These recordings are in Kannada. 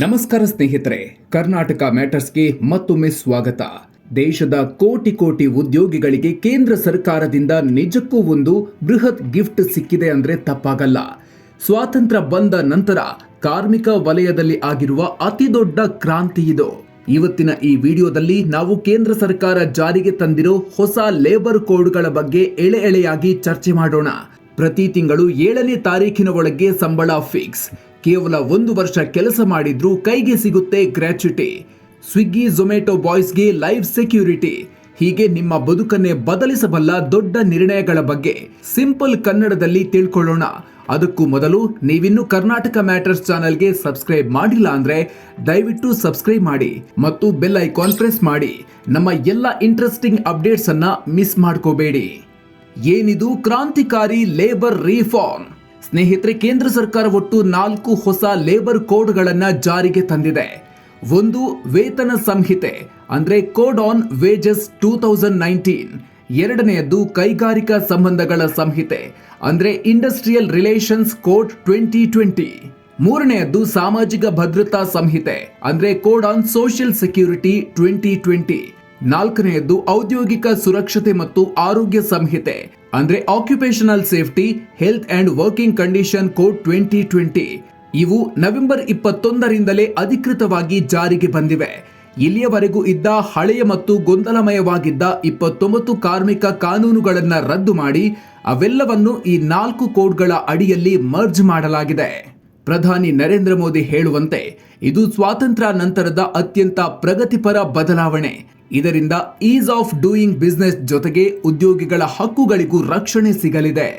ನಮಸ್ಕಾರ ಸ್ನೇಹಿತರೆ, ಕರ್ನಾಟಕ ಮ್ಯಾಟರ್ಸ್ಗೆ ಮತ್ತೊಮ್ಮೆ ಸ್ವಾಗತ. ದೇಶದ ಕೋಟಿ ಕೋಟಿ ಉದ್ಯೋಗಿಗಳಿಗೆ ಕೇಂದ್ರ ಸರ್ಕಾರದಿಂದ ನಿಜಕ್ಕೂ ಒಂದು ಬೃಹತ್ ಗಿಫ್ಟ್ ಸಿಕ್ಕಿದೆ ಅಂದ್ರೆ ತಪ್ಪಾಗಲ್ಲ. ಸ್ವಾತಂತ್ರ್ಯ ಬಂದ ನಂತರ ಕಾರ್ಮಿಕ ವಲಯದಲ್ಲಿ ಆಗಿರುವ ಅತಿ ದೊಡ್ಡ ಕ್ರಾಂತಿ ಇದು. ಇವತ್ತಿನ ಈ ವಿಡಿಯೋದಲ್ಲಿ ನಾವು ಕೇಂದ್ರ ಸರ್ಕಾರ ಜಾರಿಗೆ ತಂದಿರೋ ಹೊಸ ಲೇಬರ್ ಕೋಡ್ಗಳ ಬಗ್ಗೆ ಎಳೆ ಎಳೆಯಾಗಿ ಚರ್ಚೆ ಮಾಡೋಣ. ಪ್ರತಿ ತಿಂಗಳು ಏಳನೇ ತಾರೀಕಿನ ಒಳಗೆ ಸಂಬಳ ಫಿಕ್ಸ್. ಕೇವಲ ಒಂದು ವರ್ಷ ಕೆಲಸ ಮಾಡಿದ್ರೂ ಕೈಗೆ ಸಿಗುತ್ತೆ ಗ್ರ್ಯಾಚ್ಯುಟಿ ಸ್ವಿಗ್ಗಿ ಝೊಮ್ಯಾಟೊ ಬಾಯ್ಸ್ಗೆ ಲೈಫ್ ಸೆಕ್ಯೂರಿಟಿ. ಹೀಗೆ ನಿಮ್ಮ ಬದುಕನ್ನೇ ಬದಲಿಸಬಲ್ಲ ದೊಡ್ಡ ನಿರ್ಣಯಗಳ ಬಗ್ಗೆ ಸಿಂಪಲ್ ಕನ್ನಡದಲ್ಲಿ ತಿಳ್ಕೊಳ್ಳೋಣ. ಅದಕ್ಕೂ ಮೊದಲು ನೀವಿನ್ನು ಕರ್ನಾಟಕ ಮ್ಯಾಟರ್ಸ್ ಚಾನೆಲ್ಗೆ ಸಬ್ಸ್ಕ್ರೈಬ್ ಮಾಡಿಲ್ಲ ಅಂದ್ರೆ ದಯವಿಟ್ಟು ಸಬ್ಸ್ಕ್ರೈಬ್ ಮಾಡಿ ಮತ್ತು ಬೆಲ್ ಐಕಾನ್ ಪ್ರೆಸ್ ಮಾಡಿ. ನಮ್ಮ ಎಲ್ಲ ಇಂಟ್ರೆಸ್ಟಿಂಗ್ ಅಪ್ಡೇಟ್ಸ್ ಅನ್ನ ಮಿಸ್ ಮಾಡ್ಕೋಬೇಡಿ. ಏನಿದು ಕ್ರಾಂತಿಕಾರಿ ಲೇಬರ್ ರಿಫಾರ್ಮ್? ಸ್ನೇಹಿತರೆ, ಕೇಂದ್ರ ಸರ್ಕಾರ ಒಟ್ಟು ನಾಲ್ಕು ಹೊಸ ಲೇಬರ್ ಕೋಡ್ಗಳನ್ನ ಜಾರಿಗೆ ತಂದಿದೆ. ಒಂದು ವೇತನ ಸಂಹಿತೆ, ಅಂದ್ರೆ code on wages two thousand nineteen. ಎರಡನೆಯದ್ದು ಕೈಗಾರಿಕಾ ಸಂಬಂಧಗಳ ಸಂಹಿತೆ, ಅಂದ್ರೆ industrial relations code twenty twenty. ಮೂರನೆಯದ್ದು ಸಾಮಾಜಿಕ ಭದ್ರತಾ ಸಂಹಿತೆ, ಅಂದ್ರೆ code on social security twenty twenty. ನಾಲ್ಕನೆಯದ್ದು ಔದ್ಯೋಗಿಕ ಸುರಕ್ಷತೆ ಮತ್ತು ಆರೋಗ್ಯ ಸಂಹಿತೆ ಅಂದ್ರೆ occupational safety health and working condition code twenty twenty ಇವು ನವೆಂಬರ್ ಇಪ್ಪತ್ತೊಂದರಿಂದಲೇ ಅಧಿಕೃತವಾಗಿ ಜಾರಿಗೆ ಬಂದಿವೆ. ಇಲ್ಲಿಯವರೆಗೂ ಇದ್ದ ಹಳೆಯ ಮತ್ತು ಗೊಂದಲಮಯವಾಗಿದ್ದ ಇಪ್ಪತ್ತೊಂಬತ್ತು ಕಾರ್ಮಿಕ ಕಾನೂನುಗಳನ್ನು ರದ್ದು ಮಾಡಿ, ಅವೆಲ್ಲವನ್ನು ಈ ನಾಲ್ಕು ಕೋಡ್ಗಳ ಅಡಿಯಲ್ಲಿ ಮರ್ಜ್ ಮಾಡಲಾಗಿದೆ. ಪ್ರಧಾನಿ ನರೇಂದ್ರ ಮೋದಿ ಹೇಳುವಂತೆ, ಇದು ಸ್ವಾತಂತ್ರ್ಯ ನಂತರದ ಅತ್ಯಂತ ಪ್ರಗತಿಪರ ಬದಲಾವಣೆ. ಇದರಿಂದ ಈಸ್ ಆಫ್ ಡೂಯಿಂಗ್ ಬಿಸ್ನೆಸ್ ಜೊತೆಗೆ ಉದ್ಯೋಗಿಗಳ ಹಕ್ಕುಗಳಿಗೂ ರಕ್ಷಣೆ ಸಿಗಲಿದೆ.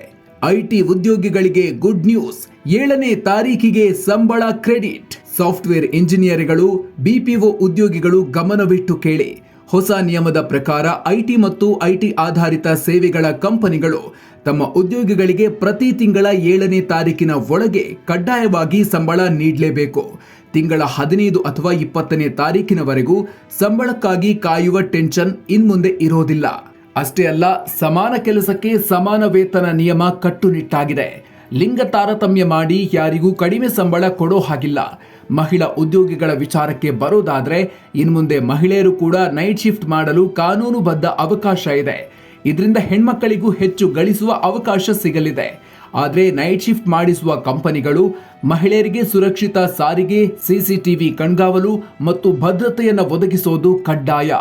ಐಟಿ ಉದ್ಯೋಗಿಗಳಿಗೆ ಗುಡ್ ನ್ಯೂಸ್ ಏಳನೇ ತಾರೀಕಿಗೆ ಸಂಬಳ ಕ್ರೆಡಿಟ್ ಸಾಫ್ಟ್ವೇರ್ ಇಂಜಿನಿಯರ್ಗಳು ಬಿಪಿಒ ಉದ್ಯೋಗಿಗಳು ಗಮನವಿಟ್ಟು ಕೇಳಿ. ಹೊಸ ನಿಯಮದ ಪ್ರಕಾರ ಐಟಿ ಮತ್ತು ಐಟಿ ಆಧಾರಿತ ಸೇವೆಗಳ ಕಂಪನಿಗಳು ತಮ್ಮ ಉದ್ಯೋಗಿಗಳಿಗೆ ಪ್ರತಿ ತಿಂಗಳ ಏಳನೇ ತಾರೀಕಿನ ಒಳಗೆ ಕಡ್ಡಾಯವಾಗಿ ಸಂಬಳ ನೀಡಲೇಬೇಕು. ತಿಂಗಳ ಹದಿನೈದು ಅಥವಾ ಇಪ್ಪತ್ತನೇ ತಾರೀಕಿನವರೆಗೂ ಸಂಬಳಕ್ಕಾಗಿ ಕಾಯುವ ಟೆನ್ಷನ್ ಇನ್ಮುಂದೆ ಇರೋದಿಲ್ಲ. ಅಷ್ಟೇ ಅಲ್ಲ, ಸಮಾನ ಕೆಲಸಕ್ಕೆ ಸಮಾನ ವೇತನ ನಿಯಮ ಕಟ್ಟುನಿಟ್ಟಾಗಿದೆ. ಲಿಂಗ ತಾರತಮ್ಯ ಮಾಡಿ ಯಾರಿಗೂ ಕಡಿಮೆ ಸಂಬಳ ಕೊಡೋ ಹಾಗಿಲ್ಲ. ಮಹಿಳಾ ಉದ್ಯೋಗಿಗಳ ವಿಚಾರಕ್ಕೆ ಬರೋದಾದ್ರೆ ಇನ್ಮುಂದೆ ಮಹಿಳೆಯರು ಕೂಡ ನೈಟ್ ಶಿಫ್ಟ್ ಮಾಡಲು ಕಾನೂನುಬದ್ಧ ಅವಕಾಶ ಇದೆ. ಇದರಿಂದ ಹೆಣ್ಮಕ್ಕಳಿಗೂ ಹೆಚ್ಚು ಗಳಿಸುವ ಅವಕಾಶ ಸಿಗಲಿದೆ. ಆದರೆ ನೈಟ್ ಶಿಫ್ಟ್ ಮಾಡಿಸುವ ಕಂಪನಿಗಳು ಮಹಿಳೆಯರಿಗೆ ಸುರಕ್ಷಿತ ಸಾರಿಗೆ ಸಿಸಿಟಿವಿ ಕಣ್ಗಾವಲು ಮತ್ತು ಭದ್ರತೆಯನ್ನು ಒದಗಿಸೋದು ಕಡ್ಡಾಯ.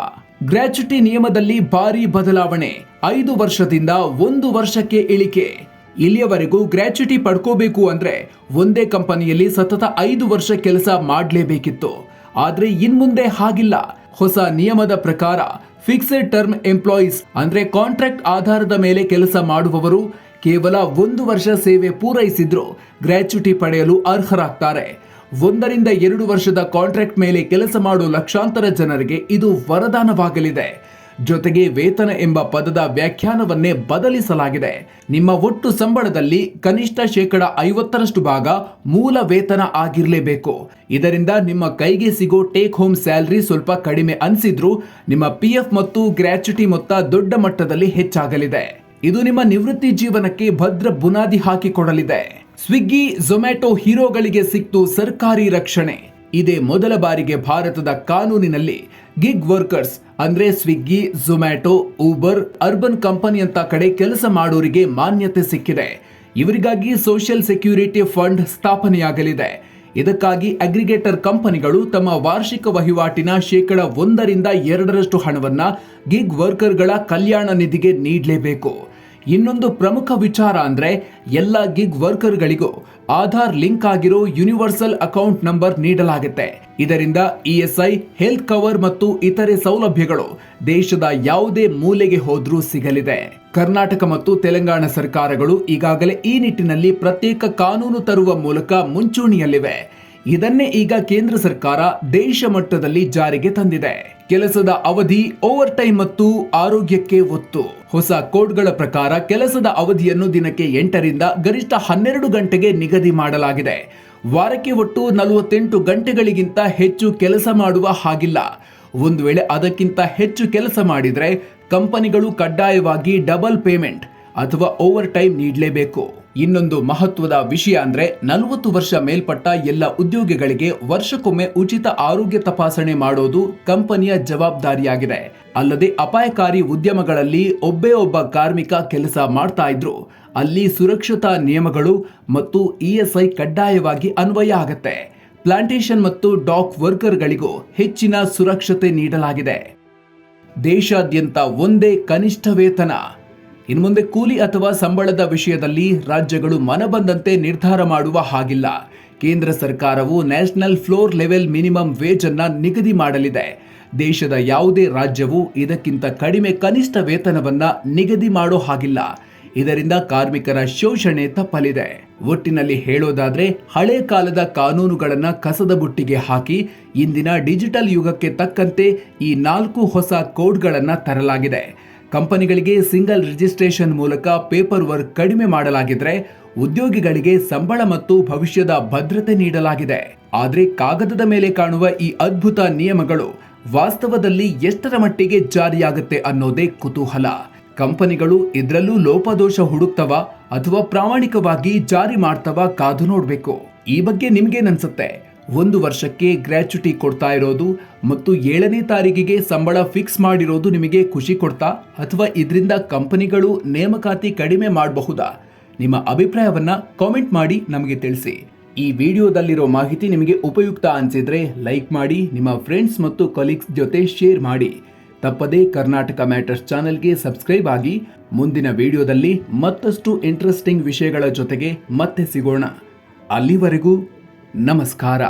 ಗ್ರಾಚ್ಯುಟಿ ನಿಯಮದಲ್ಲಿ ಭಾರಿ ಬದಲಾವಣೆ. ಐದು ವರ್ಷದಿಂದ ಒಂದು ವರ್ಷಕ್ಕೆ ಇಳಿಕೆ. ಇಲ್ಲಿಯವರೆಗೂ ಗ್ರಾಚ್ಯುಟಿ ಪಡ್ಕೋಬೇಕು ಅಂದ್ರೆ ಒಂದೇ ಕಂಪನಿಯಲ್ಲಿ ಸತತ ಐದು ವರ್ಷ ಕೆಲಸ ಮಾಡಲೇಬೇಕಿತ್ತು. ಆದ್ರೆ ಇನ್ಮುಂದೆ ಹಾಗಿಲ್ಲ. ಹೊಸ ನಿಯಮದ ಪ್ರಕಾರ ಫಿಕ್ಸೆಡ್ ಟರ್ಮ್ ಎಂಪ್ಲಾಯೀಸ್ ಅಂದ್ರೆ ಕಾಂಟ್ರಾಕ್ಟ್ ಆಧಾರದ ಮೇಲೆ ಕೆಲಸ ಮಾಡುವವರು ಕೇವಲ ಒಂದು ವರ್ಷ ಸೇವೆ ಪೂರೈಸಿದ್ರು ಗ್ರ್ಯಾಚುಟಿ ಪಡೆಯಲು ಅರ್ಹರಾಗ್ತಾರೆ. ಒಂದರಿಂದ ಎರಡು ವರ್ಷದ ಕಾಂಟ್ರಾಕ್ಟ್ ಮೇಲೆ ಕೆಲಸ ಮಾಡುವ ಲಕ್ಷಾಂತರ ಜನರಿಗೆ ಇದು ವರದಾನವಾಗಲಿದೆ. ಜೊತೆಗೆ ವೇತನ ಎಂಬ ಪದದ ವ್ಯಾಖ್ಯಾನವನ್ನೇ ಬದಲಿಸಲಾಗಿದೆ. ನಿಮ್ಮ ಒಟ್ಟು ಸಂಬಳದಲ್ಲಿ ಕನಿಷ್ಠ ಶೇಕಡ ಐವತ್ತರಷ್ಟು ಭಾಗ ಮೂಲ ವೇತನ ಆಗಿರಲೇಬೇಕು. ಇದರಿಂದ ನಿಮ್ಮ ಕೈಗೆ ಸಿಗೋ ಟೇಕ್ ಹೋಮ್ ಸ್ಯಾಲರಿ ಸ್ವಲ್ಪ ಕಡಿಮೆ ಅನಿಸಿದ್ರೂ ನಿಮ್ಮ ಪಿ ಎಫ್ ಮತ್ತು ಗ್ರ್ಯಾಚುಟಿ ಮೊತ್ತ ದೊಡ್ಡ ಮಟ್ಟದಲ್ಲಿ ಹೆಚ್ಚಾಗಲಿದೆ. ಇದು ನಿಮ್ಮ ನಿವೃತ್ತಿ ಜೀವನಕ್ಕೆ ಭದ್ರ ಬುನಾದಿ ಹಾಕಿಕೊಡಲಿದೆ. ಸ್ವಿಗ್ಗಿ ಝೊಮ್ಯಾಟೊ ಹೀರೋಗಳಿಗೆ ಸಿಕ್ತು ಸರ್ಕಾರಿ ರಕ್ಷಣೆ. ಇದೇ ಮೊದಲ ಬಾರಿಗೆ ಭಾರತದ ಕಾನೂನಿನಲ್ಲಿ ಗಿಗ್ ವರ್ಕರ್ಸ್ ಅಂದ್ರೆ ಸ್ವಿಗ್ಗಿ ಝೊಮ್ಯಾಟೊ ಊಬರ್ ಅರ್ಬನ್ ಕಂಪನಿಯಂತ ಕಡೆ ಕೆಲಸ ಮಾಡೋರಿಗೆ ಮಾನ್ಯತೆ ಸಿಕ್ಕಿದೆ. ಇವರಿಗಾಗಿ ಸೋಷಿಯಲ್ ಸೆಕ್ಯೂರಿಟಿ ಫಂಡ್ ಸ್ಥಾಪನೆಯಾಗಲಿದೆ. ಇದಕ್ಕಾಗಿ ಅಗ್ರಿಗೇಟರ್ ಕಂಪನಿಗಳು ತಮ್ಮ ವಾರ್ಷಿಕ ವಹಿವಾಟಿನ ಶೇಕಡ ಒಂದರಿಂದ ಎರಡರಷ್ಟು ಹಣವನ್ನ ಗಿಗ್ ವರ್ಕರ್ಗಳ ಕಲ್ಯಾಣ ನಿಧಿಗೆ ನೀಡಲೇಬೇಕು. ಇನ್ನೊಂದು ಪ್ರಮುಖ ವಿಚಾರ ಅಂದ್ರೆ ಎಲ್ಲ ಗಿಗ್ ವರ್ಕರ್ಗಳಿಗೂ ಆಧಾರ್ ಲಿಂಕ್ ಆಗಿರೋ ಯೂನಿವರ್ಸಲ್ ಅಕೌಂಟ್ ನಂಬರ್ ನೀಡಲಾಗುತ್ತೆ. ಇದರಿಂದ ಇಎಸ್ಐ ಹೆಲ್ತ್ ಕವರ್ ಮತ್ತು ಇತರೆ ಸೌಲಭ್ಯಗಳು ದೇಶದ ಯಾವುದೇ ಮೂಲೆಗೆ ಹೋದ್ರೂ ಸಿಗಲಿದೆ. ಕರ್ನಾಟಕ ಮತ್ತು ತೆಲಂಗಾಣ ಸರ್ಕಾರಗಳು ಈಗಾಗಲೇ ಈ ನಿಟ್ಟಿನಲ್ಲಿ ಪ್ರತ್ಯೇಕ ಕಾನೂನು ತರುವ ಮೂಲಕ ಮುಂಚೂಣಿಯಲ್ಲಿವೆ. ಇದನ್ನೇ ಈಗ ಕೇಂದ್ರ ಸರ್ಕಾರ ದೇಶ ಮಟ್ಟದಲ್ಲಿ ಜಾರಿಗೆ ತಂದಿದೆ. ಕೆಲಸದ ಅವಧಿ ಓವರ್ ಟೈಮ್ ಮತ್ತು ಆರೋಗ್ಯಕ್ಕೆ ಒತ್ತು. ಹೊಸ ಕೋಡ್ಗಳ ಪ್ರಕಾರ ಕೆಲಸದ ಅವಧಿಯನ್ನು ದಿನಕ್ಕೆ ಎಂಟರಿಂದ ಗರಿಷ್ಠ ಹನ್ನೆರಡು ಗಂಟೆಗೆ ನಿಗದಿ ಮಾಡಲಾಗಿದೆ. ವಾರಕ್ಕೆ ಒಟ್ಟು ನಲವತ್ತೆಂಟು ಗಂಟೆಗಳಿಗಿಂತ ಹೆಚ್ಚು ಕೆಲಸ ಮಾಡುವ ಹಾಗಿಲ್ಲ. ಒಂದು ವೇಳೆ ಅದಕ್ಕಿಂತ ಹೆಚ್ಚು ಕೆಲಸ ಮಾಡಿದರೆ ಕಂಪನಿಗಳು ಕಡ್ಡಾಯವಾಗಿ ಡಬಲ್ ಪೇಮೆಂಟ್ ಅಥವಾ ಓವರ್ ಟೈಮ್ ನೀಡಲೇಬೇಕು. ಇನ್ನೊಂದು ಮಹತ್ವದ ವಿಷಯ ಅಂದ್ರೆ ನಲವತ್ತು ವರ್ಷ ಮೇಲ್ಪಟ್ಟ ಎಲ್ಲ ಉದ್ಯೋಗಿಗಳಿಗೆ ವರ್ಷಕ್ಕೊಮ್ಮೆ ಉಚಿತ ಆರೋಗ್ಯ ತಪಾಸಣೆ ಮಾಡೋದು ಕಂಪನಿಯ ಜವಾಬ್ದಾರಿಯಾಗಿದೆ. ಅಲ್ಲದೆ ಅಪಾಯಕಾರಿ ಉದ್ಯಮಗಳಲ್ಲಿ ಒಬ್ಬೇ ಒಬ್ಬ ಕಾರ್ಮಿಕ ಕೆಲಸ ಮಾಡ್ತಾ ಇದ್ರು. ಅಲ್ಲಿ ಸುರಕ್ಷತಾ ನಿಯಮಗಳು ಮತ್ತು ಇಎಸ್ಐ ಕಡ್ಡಾಯವಾಗಿ ಅನ್ವಯ ಆಗುತ್ತೆ. ಪ್ಲಾಂಟೇಶನ್ ಮತ್ತು ಡಾಕ್ ವರ್ಕರ್ಗಳಿಗೂ ಹೆಚ್ಚಿನ ಸುರಕ್ಷತೆ ನೀಡಲಾಗಿದೆ. ದೇಶಾದ್ಯಂತ ಒಂದೇ ಕನಿಷ್ಠ ವೇತನ. ಇನ್ನು ಮುಂದೆ ಕೂಲಿ ಅಥವಾ ಸಂಬಳದ ವಿಷಯದಲ್ಲಿ ರಾಜ್ಯಗಳು ಮನಬಂದಂತೆ ನಿರ್ಧಾರ ಮಾಡುವ ಹಾಗಿಲ್ಲ. ಕೇಂದ್ರ ಸರ್ಕಾರವು national floor level minimum wage ಅನ್ನ ನಿಗದಿ ಮಾಡಲಿದೆ. ದೇಶದ ಯಾವುದೇ ರಾಜ್ಯವು ಇದಕ್ಕಿಂತ ಕಡಿಮೆ ಕನಿಷ್ಠ ವೇತನವನ್ನ ನಿಗದಿ ಮಾಡೋ ಹಾಗಿಲ್ಲ. ಇದರಿಂದ ಕಾರ್ಮಿಕರ ಶೋಷಣೆ ತಪ್ಪಲಿದೆ. ಒಟ್ಟಿನಲ್ಲಿ ಹೇಳೋದಾದ್ರೆ, ಹಳೆ ಕಾಲದ ಕಾನೂನುಗಳನ್ನ ಕಸದ ಬುಟ್ಟಿಗೆ ಹಾಕಿ ಇಂದಿನ ಡಿಜಿಟಲ್ ಯುಗಕ್ಕೆ ತಕ್ಕಂತೆ ಈ ನಾಲ್ಕು ಹೊಸ ಕೋಡ್ಗಳನ್ನು ತರಲಾಗಿದೆ. ಕಂಪನಿಗಳಿಗೆ ಸಿಂಗಲ್ ರಿಜಿಸ್ಟ್ರೇಷನ್ ಮೂಲಕ ಪೇಪರ್ ವರ್ಕ್ ಕಡಿಮೆ ಮಾಡಲಾಗಿದ್ರೆ ಉದ್ಯೋಗಿಗಳಿಗೆ ಸಂಬಳ ಮತ್ತು ಭವಿಷ್ಯದ ಭದ್ರತೆ ನೀಡಲಾಗಿದೆ. ಆದರೆ ಕಾಗದದ ಮೇಲೆ ಕಾಣುವ ಈ ಅದ್ಭುತ ನಿಯಮಗಳು ವಾಸ್ತವದಲ್ಲಿ ಎಷ್ಟರ ಮಟ್ಟಿಗೆ ಜಾರಿಯಾಗುತ್ತೆ ಅನ್ನೋದೇ ಕುತೂಹಲ. ಕಂಪನಿಗಳು ಇದರಲ್ಲೂ ಲೋಪದೋಷ ಹುಡುಕ್ತವ ಅಥವಾ ಪ್ರಾಮಾಣಿಕವಾಗಿ ಜಾರಿ ಮಾಡ್ತವ ಕಾದು ನೋಡ್ಬೇಕು. ಈ ಬಗ್ಗೆ ನಿಮ್ಗೇನನ್ಸುತ್ತೆ? ಒಂದು ವರ್ಷಕ್ಕೆ ಗ್ರ್ಯಾಚ್ಯುಟಿ ಕೊಡ್ತಾ ಇರೋದು ಮತ್ತು ಏಳನೇ ತಾರೀಕಿಗೆ ಸಂಬಳ ಫಿಕ್ಸ್ ಮಾಡಿರೋದು ನಿಮಗೆ ಖುಷಿ ಕೊಡ್ತಾ ಅಥವಾ ಇದರಿಂದ ಕಂಪನಿಗಳು ನೇಮಕಾತಿ ಕಡಿಮೆ ಮಾಡಬಹುದಾ? ನಿಮ್ಮ ಅಭಿಪ್ರಾಯವನ್ನು ಕಾಮೆಂಟ್ ಮಾಡಿ ನಮಗೆ ತಿಳಿಸಿ. ಈ ವಿಡಿಯೋದಲ್ಲಿರೋ ಮಾಹಿತಿ ನಿಮಗೆ ಉಪಯುಕ್ತ ಅನಿಸಿದ್ರೆ ಲೈಕ್ ಮಾಡಿ, ನಿಮ್ಮ ಫ್ರೆಂಡ್ಸ್ ಮತ್ತು ಕಲೀಗ್ಸ್ ಜೊತೆ ಶೇರ್ ಮಾಡಿ. ತಪ್ಪದೇ ಕರ್ನಾಟಕ ಮ್ಯಾಟರ್ಸ್ ಚಾನೆಲ್ಗೆ ಸಬ್ಸ್ಕ್ರೈಬ್ ಆಗಿ, ಮುಂದಿನ ವಿಡಿಯೋದಲ್ಲಿ ಮತ್ತಷ್ಟು ಇಂಟ್ರೆಸ್ಟಿಂಗ್ ವಿಷಯಗಳ ಜೊತೆಗೆ ಮತ್ತೆ ಸಿಗೋಣ. ಅಲ್ಲಿವರೆಗೂ ನಮಸ್ಕಾರ